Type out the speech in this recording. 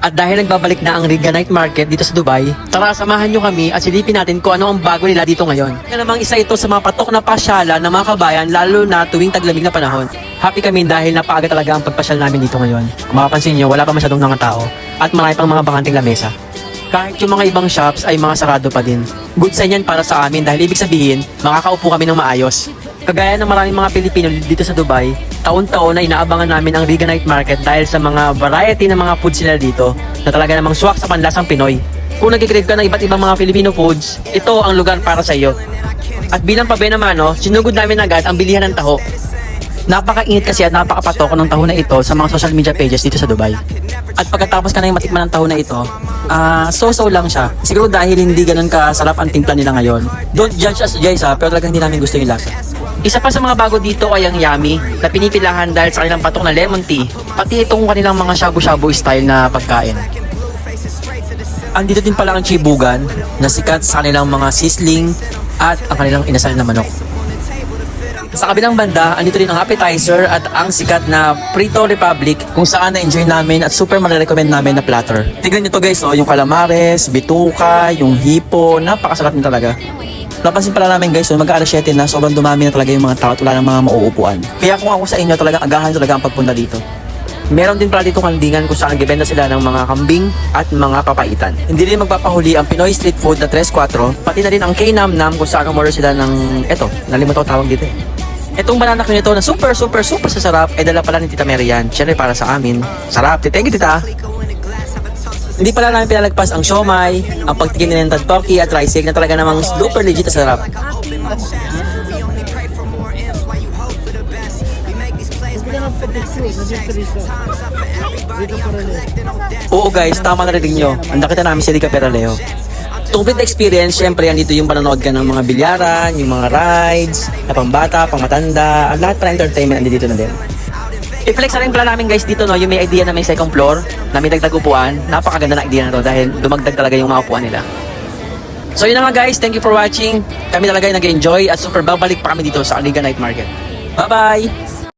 At dahil nagbabalik na ang Riga Night Market dito sa Dubai, tara samahan nyo kami at silipin natin kung ano ang bago nila dito ngayon. Kaya namang isa ito sa mga patok na pasyala ng mga kabayan lalo na tuwing taglamig na panahon. Happy kami dahil napaaga talaga ang pagpasyal namin dito ngayon. Kung makapansin nyo, wala pa masyadong mga tao at marami pang mga bakanting lamesa. Kahit yung mga ibang shops ay mga sarado pa din. Good sign yan para sa amin dahil ibig sabihin, makakaupo kami ng maayos. Kagaya ng maraming mga Pilipino dito sa Dubai, taon-taon na inaabangan namin ang Riga Night Market dahil sa mga variety ng mga foods nila dito na talaga namang swak sa panlasang Pinoy. Kung nagkikrave ka ng iba't ibang mga Filipino foods, ito ang lugar para sa iyo. At bilang pabe naman, no, sinugod namin agad ang bilihan ng taho. Napakainit kasi at napakapatok ng taho na ito sa mga social media pages dito sa Dubai. At pagkatapos ka na yung matikman ng taho na ito, ah so-so lang siya. Siguro dahil hindi ganun kasarap ang timpla nila ngayon. Don't judge us guys ha, pero talagang hindi namin gusto yung lasa. Isa pa sa mga bago dito ay ang yummy na pinipilahan dahil sa kanilang patok na lemon tea, pati itong kanilang mga shabu-shabu style na pagkain. Andito din pala ang chibugan na sikat sa kanilang mga sizzling at ang kanilang inasal na manok. Sa kabilang banda, andito rin ang appetizer at ang sikat na Prito Republic kung saan na-enjoy namin at super marirecommend namin na platter. Tignan nyo to guys, oh, yung calamares, bituka, yung hipo, napakasarap din talaga. Napansin pala namin guys, so mag-aalas 7 na sobrang dumami na talaga yung mga tao at wala ng mga mauupuan. Kaya kung ako sa inyo, talagang agahan talaga ang pagpunta dito. Meron din pala dito kandingan kung saan nagbebenta sila ng mga kambing at mga papaitan. Hindi rin magpapahuli ang Pinoy street food na 3-4, pati na rin ang K-Nam-Nam kung saan umorder sila ng, eto, nalimutan ko tawag dito eh. Itong banana cream nito na super super super sasarap ay dala pala ni Tita Mary yan. Siyempre para sa amin. Sarap. Thank you Tita. Hindi pala namin pinalagpas ang siomay, ang pagtikim ng tadpoki at rice cake na talaga namang super legit at sarap. Oo guys, tama na rin nyo. Ang nakita namin si Rica Peraleo. Complete experience, syempre andito yung panonood ka ng mga bilyaran, yung mga rides, na pambata, pangmatanda, at lahat para entertainment andito na din. I-flex rin pala namin guys dito no, yung may idea na may second floor, na may dagdag. Napakaganda na idea na to dahil dumagdag talaga yung mga upuan nila. So yun na nga guys, thank you for watching. Kami talaga yung nag-enjoy at super babalik pa kami dito sa Aliga Night Market. Bye-bye!